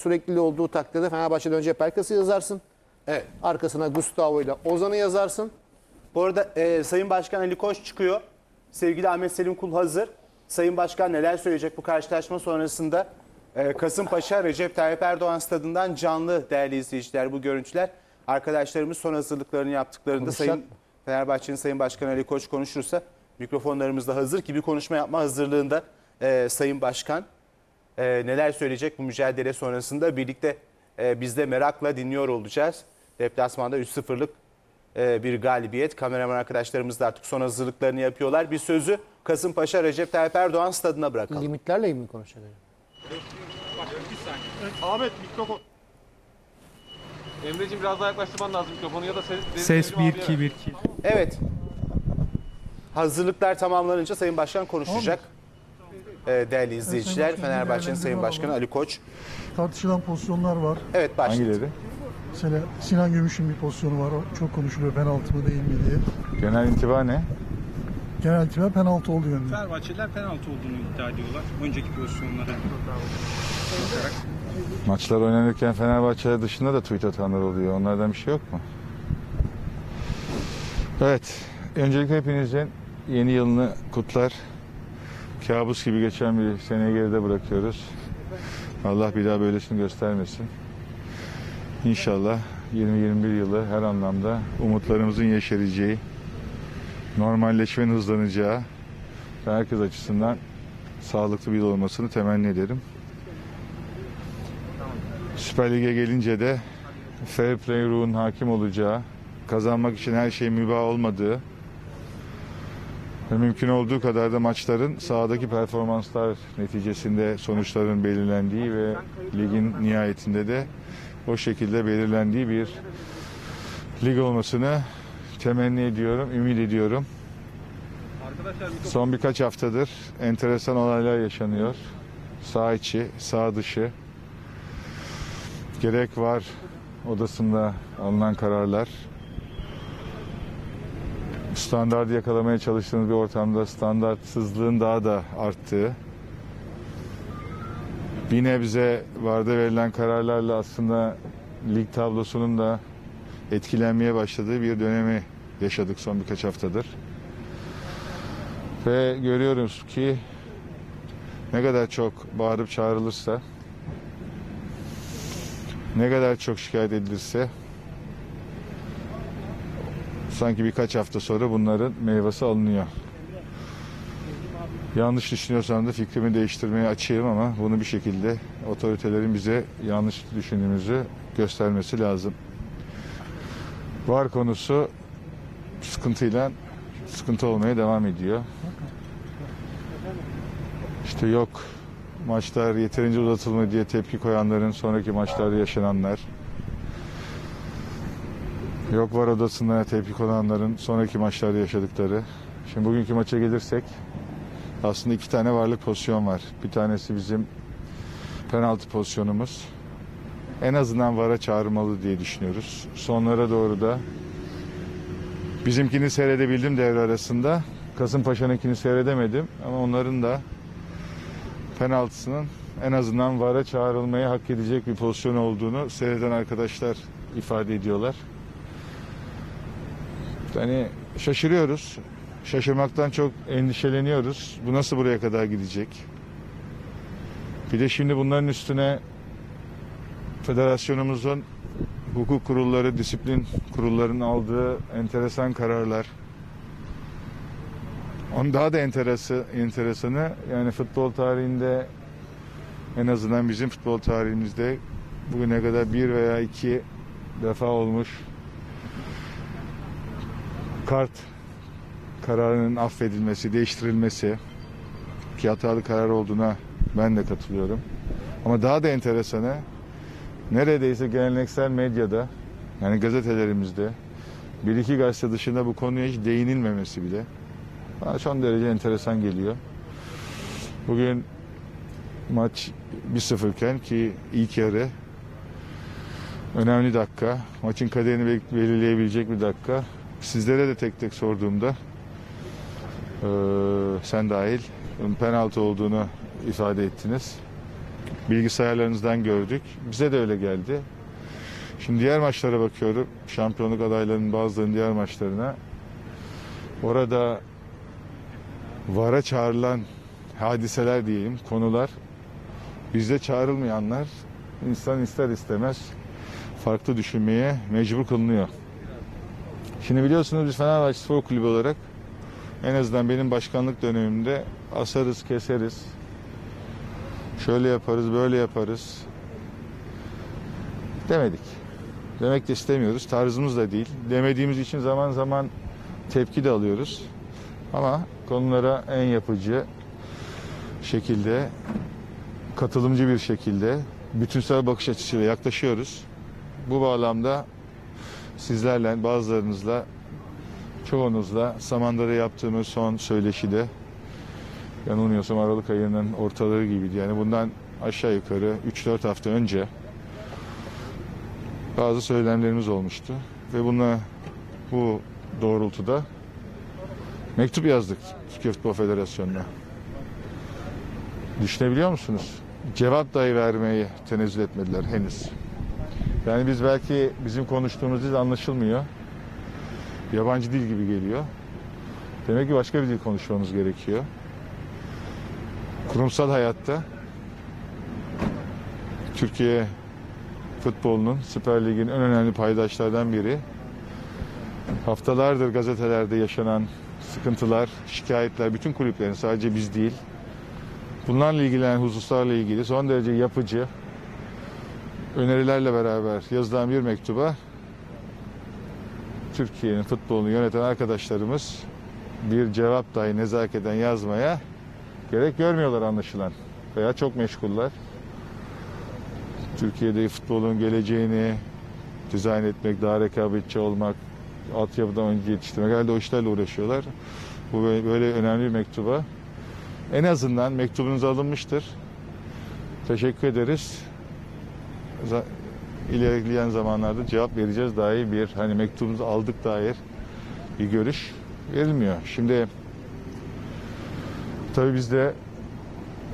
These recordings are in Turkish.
sürekli olduğu takdirde Fenerbahçe'den önce Pelkas'ı yazarsın. Evet. Arkasına Gustavo ile Ozan'ı yazarsın. Bu arada e, Sayın Başkan Ali Koç çıkıyor. Sevgili Ahmet Selim Kul hazır. Sayın Başkan neler söyleyecek bu karşılaşma sonrasında? E, Kasımpaşa Recep Tayyip Erdoğan stadından canlı değerli izleyiciler bu görüntüler. Arkadaşlarımız son hazırlıklarını yaptıklarında Konuşacak Sayın? Fenerbahçe'nin Sayın Başkan Ali Koç konuşursa mikrofonlarımız da hazır ki bir konuşma yapma hazırlığında e, Sayın Başkan e, neler söyleyecek bu mücadele sonrasında birlikte e, biz de merakla dinliyor olacağız. Deplasmanda 3-0'lık e, bir galibiyet. Kameraman arkadaşlarımız da artık son hazırlıklarını yapıyorlar. Bir sözü Kasımpaşa Recep Tayyip Erdoğan stadına bırakalım. Limitlerle mi konuşacak? Ahmet mikrofon. Emre'ciğim biraz daha yaklaştırman lazım mikrofonu ya da ses... Ses 1 abiye 2 ver. 1 2. Evet. Hazırlıklar tamamlanınca Sayın Başkan konuşacak. E, değerli izleyiciler, Fenerbahçe'nin Sayın Başkanı. Ali Koç. tartışılan pozisyonlar var. Evet başlayalım. Hangileri? Mesela Sinan Gümüş'ün bir pozisyonu var. O çok konuşuluyor penaltı mı değil mi diye. Genel intiba ne? Genel itibariyle penaltı olduğu yönünde. Fenerbahçeliler penaltı olduğunu iddia ediyorlar. Önceki pozisyonlara. Maçlar oynanırken Fenerbahçe dışında da tweet atanlar oluyor. Onlardan bir şey yok mu? Evet. Öncelikle hepinizin yeni yılını kutlar. Kabus gibi geçen bir seneyi geride bırakıyoruz. Allah bir daha böylesini göstermesin. İnşallah 2021 yılı her anlamda umutlarımızın yeşereceği, normalleşmenin hızlanacağı ve herkes açısından sağlıklı bir yıl olmasını temenni ederim. Süper Lig'e gelince de fair play ruhun hakim olacağı, kazanmak için her şeyin mübah olmadığı ve mümkün olduğu kadar da maçların sahadaki performanslar neticesinde sonuçların belirlendiği ve ligin nihayetinde de o şekilde belirlendiği bir lig olmasını temenni ediyorum, ümit ediyorum. Son birkaç haftadır enteresan olaylar yaşanıyor. Sağ içi, sağ dışı. Gerek var odasında alınan kararlar. Standartı yakalamaya çalıştığımız bir ortamda standartsızlığın daha da arttığı. Bir nebze varda verilen kararlarla aslında lig tablosunun da etkilenmeye başladığı bir dönemi yaşadık son birkaç haftadır. Ve görüyoruz ki ne kadar çok bağırıp çağrılırsa, ne kadar çok şikayet edilirse sanki birkaç hafta sonra bunların meyvesi alınıyor. Yanlış düşünüyorsam da fikrimi değiştirmeye açığım ama bunu bir şekilde otoritelerin bize yanlış düşündüğümüzü göstermesi lazım. Var konusu sıkıntıyla sıkıntı olmaya devam ediyor. İşte yok maçlar yeterince uzatılmadı diye tepki koyanların sonraki maçlarda yaşananlar. Yok var odasında tepki koyanların sonraki maçlarda yaşadıkları. Şimdi bugünkü maça gelirsek aslında iki tane varlık pozisyon var. Bir tanesi bizim penaltı pozisyonumuz. En azından VAR'a çağrılmalı diye düşünüyoruz. Sonlara doğru da bizimkini seyredebildim devre arasında. Kasımpaşa'nınkini seyredemedim ama onların da penaltısının en azından VAR'a çağrılmayı hak edecek bir pozisyon olduğunu seyreden arkadaşlar ifade ediyorlar. Hani şaşırıyoruz. Şaşırmaktan çok endişeleniyoruz. Bu nasıl buraya kadar gidecek? Bir de şimdi bunların üstüne federasyonumuzun hukuk kurulları, disiplin kurullarının aldığı enteresan kararlar. Onun daha da enteresi, enteresanı yani futbol tarihinde en azından bizim futbol tarihimizde bugüne kadar bir veya iki defa olmuş kart kararının affedilmesi, değiştirilmesi ki hatalı karar olduğuna ben de katılıyorum. Ama daha da enteresanı neredeyse geleneksel medyada yani gazetelerimizde bir iki gazete dışında bu konuya hiç değinilmemesi bile bana son derece enteresan geliyor. Bugün maç 1-0 iken ki ilk yarı önemli dakika. Maçın kaderini bel- belirleyebilecek bir dakika. Sizlere de tek tek sorduğumda eee, sen dahil penaltı olduğunu ifade ettiniz. bilgisayarlarınızdan gördük. Bize de öyle geldi. Şimdi diğer maçlara bakıyorum. Şampiyonluk adaylarının bazılarının diğer maçlarına. Orada VAR'a çağrılan hadiseler diyeyim, konular bizde çağrılmayanlar insan ister istemez farklı düşünmeye mecbur kılınıyor. Şimdi biliyorsunuz biz Fenerbahçe Spor Kulübü olarak en azından benim başkanlık dönemimde asarız, keseriz. Şöyle yaparız, böyle yaparız. Demedik. Demek de istemiyoruz. Tarzımız da değil. Demediğimiz için zaman zaman tepki de alıyoruz. Ama konulara en yapıcı şekilde, katılımcı bir şekilde, bütünsel bakış açısıyla yaklaşıyoruz. Bu bağlamda sizlerle, bazılarınızla, çoğunuzla Samandıra'da yaptığımız son söyleşide yanılmıyorsam Aralık ayının ortaları gibiydi. Yani bundan aşağı yukarı 3-4 hafta önce bazı söylemlerimiz olmuştu. Ve buna bu doğrultuda mektup yazdık Türkiye Futbol Federasyonu'na. Düşünebiliyor musunuz? Cevap dahi vermeyi tenezzül etmediler henüz. Yani biz belki bizim konuştuğumuz dil anlaşılmıyor. Yabancı dil gibi geliyor. Demek ki başka bir dil konuşmamız gerekiyor. Kurumsal hayatta Türkiye futbolunun Süper Lig'in en önemli paydaşlardan biri. Haftalardır gazetelerde yaşanan sıkıntılar, şikayetler bütün kulüplerin sadece biz değil. Bunlarla ilgilenen hususlarla ilgili son derece yapıcı önerilerle beraber yazılan bir mektuba Türkiye'nin futbolunu yöneten arkadaşlarımız bir cevap dahi nezaketen yazmaya gerek görmüyorlar anlaşılan. Veya çok meşguller. Türkiye'de futbolun geleceğini dizayn etmek, daha rekabetçi olmak, altyapıdan oyuncu yetiştirmek. Herhalde o işlerle uğraşıyorlar. Bu böyle önemli bir mektuba. En azından mektubunuz alınmıştır. Teşekkür ederiz. İlerleyen zamanlarda cevap vereceğiz dair bir hani mektubumuzu aldık dair bir görüş verilmiyor. Şimdi tabii biz de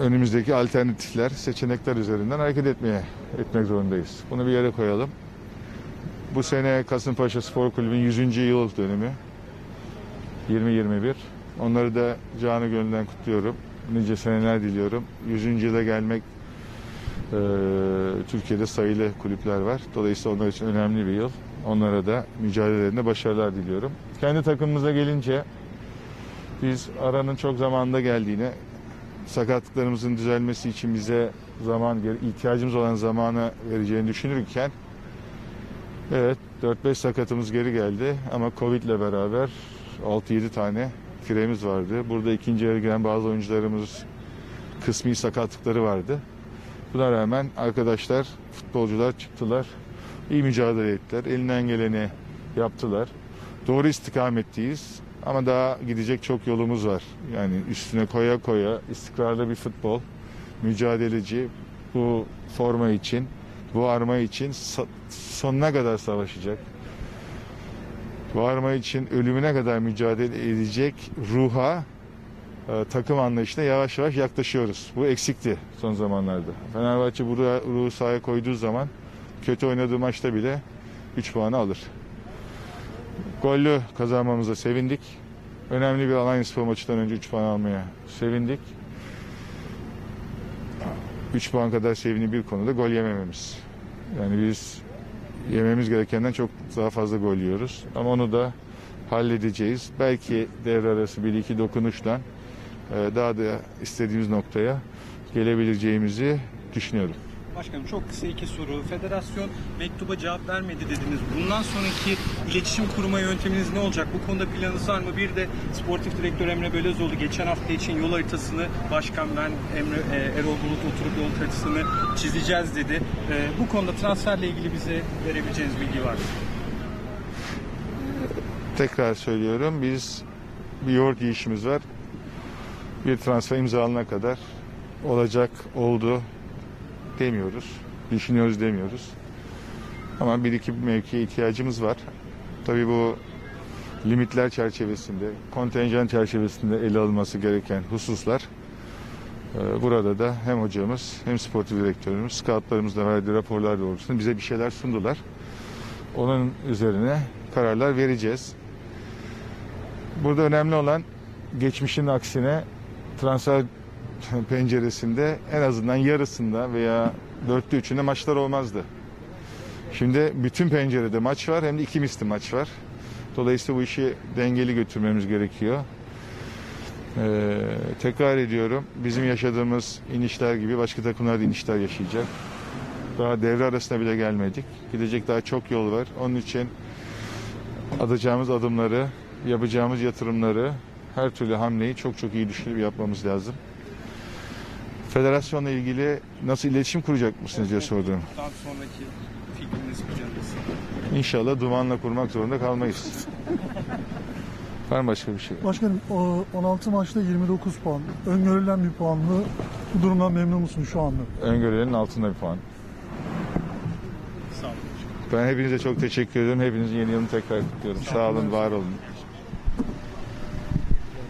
önümüzdeki alternatifler, seçenekler üzerinden hareket etmeye etmek zorundayız. Bunu bir yere koyalım. Bu sene Kasımpaşa Spor Kulübü'nün 100. yıl dönümü 2021. Onları da canı gönülden kutluyorum. Nice seneler diliyorum. 100. yıla gelmek Türkiye'de sayılı kulüpler var. Dolayısıyla onlar için önemli bir yıl. Onlara da mücadelelerinde başarılar diliyorum. Kendi takımımıza gelince biz aranın çok zamanında geldiğine, sakatlıklarımızın düzelmesi için bize zaman, ihtiyacımız olan zamanı vereceğini düşünürken evet 4-5 sakatımız geri geldi ama Covid ile beraber 6-7 tane firemiz vardı. Burada ikinci yarı giren bazı oyuncularımız kısmi sakatlıkları vardı. Buna rağmen arkadaşlar, futbolcular çıktılar. iyi mücadele ettiler. Elinden geleni yaptılar. Doğru istikametteyiz. Ama daha gidecek çok yolumuz var. Yani üstüne koya koya istikrarlı bir futbol, mücadeleci bu forma için, bu arma için sonuna kadar savaşacak. Bu arma için ölümüne kadar mücadele edecek ruha takım anlayışına yavaş yavaş yaklaşıyoruz. Bu eksikti son zamanlarda. Fenerbahçe bu ruhu- sahaya koyduğu zaman kötü oynadığı maçta bile 3 puanı alır. Gollü kazanmamıza sevindik. Önemli bir Alanya Spor maçından önce 3 puan almaya sevindik. 3 puan kadar sevini bir konuda gol yemememiz. Yani biz yememiz gerekenden çok daha fazla gol yiyoruz. Ama onu da halledeceğiz. Belki devre arası bir iki dokunuştan e, daha da istediğimiz noktaya gelebileceğimizi düşünüyorum. Başkanım çok kısa iki soru. Federasyon mektuba cevap vermedi dediniz. Bundan sonraki iletişim kurma yönteminiz ne olacak? Bu konuda planınız var mı? Bir de sportif direktör Emre Belözoğlu geçen hafta için yol haritasını başkan ben Emre e, Erol Bulut oturup yol haritasını çizeceğiz dedi. E, bu konuda transferle ilgili bize verebileceğiniz bilgi var mı? Tekrar söylüyorum biz bir yoğurt yiyişimiz var. Bir transfer imzalanana kadar olacak, oldu demiyoruz. Düşünüyoruz demiyoruz. Ama bir iki mevkiye ihtiyacımız var. Tabii bu limitler çerçevesinde, kontenjan çerçevesinde ele alınması gereken hususlar Ee, Burada da hem hocamız hem sportif direktörümüz scoutlarımızla verdiği raporlar doğrultusunda bize bir şeyler sundular. Onun üzerine kararlar vereceğiz. Burada önemli olan geçmişin aksine transfer penceresinde en azından yarısında veya dörtte üçünde maçlar olmazdı. Şimdi bütün pencerede maç var hem de iki misli maç var. Dolayısıyla bu işi dengeli götürmemiz gerekiyor. Ee, tekrar ediyorum bizim yaşadığımız inişler gibi başka takımlar da inişler yaşayacak. Daha devre arasına bile gelmedik. Gidecek daha çok yol var. Onun için atacağımız adımları, yapacağımız yatırımları, her türlü hamleyi çok çok iyi düşünüp yapmamız lazım. Federasyonla ilgili nasıl iletişim kuracak mısınız diye sordum. Daha sonraki fikriniz. İnşallah dumanla kurmak zorunda kalmayız. Var mı başka bir şey? Başkanım o 16 maçta 29 puan. Öngörülen bir puanlı. Bu durumdan memnun musun şu anda? Öngörülerin altında bir puan. Sağ olun. Ben hepinize çok teşekkür ediyorum. Hepinizin yeni yılını tekrar kutluyorum. Sağ olun, var olun.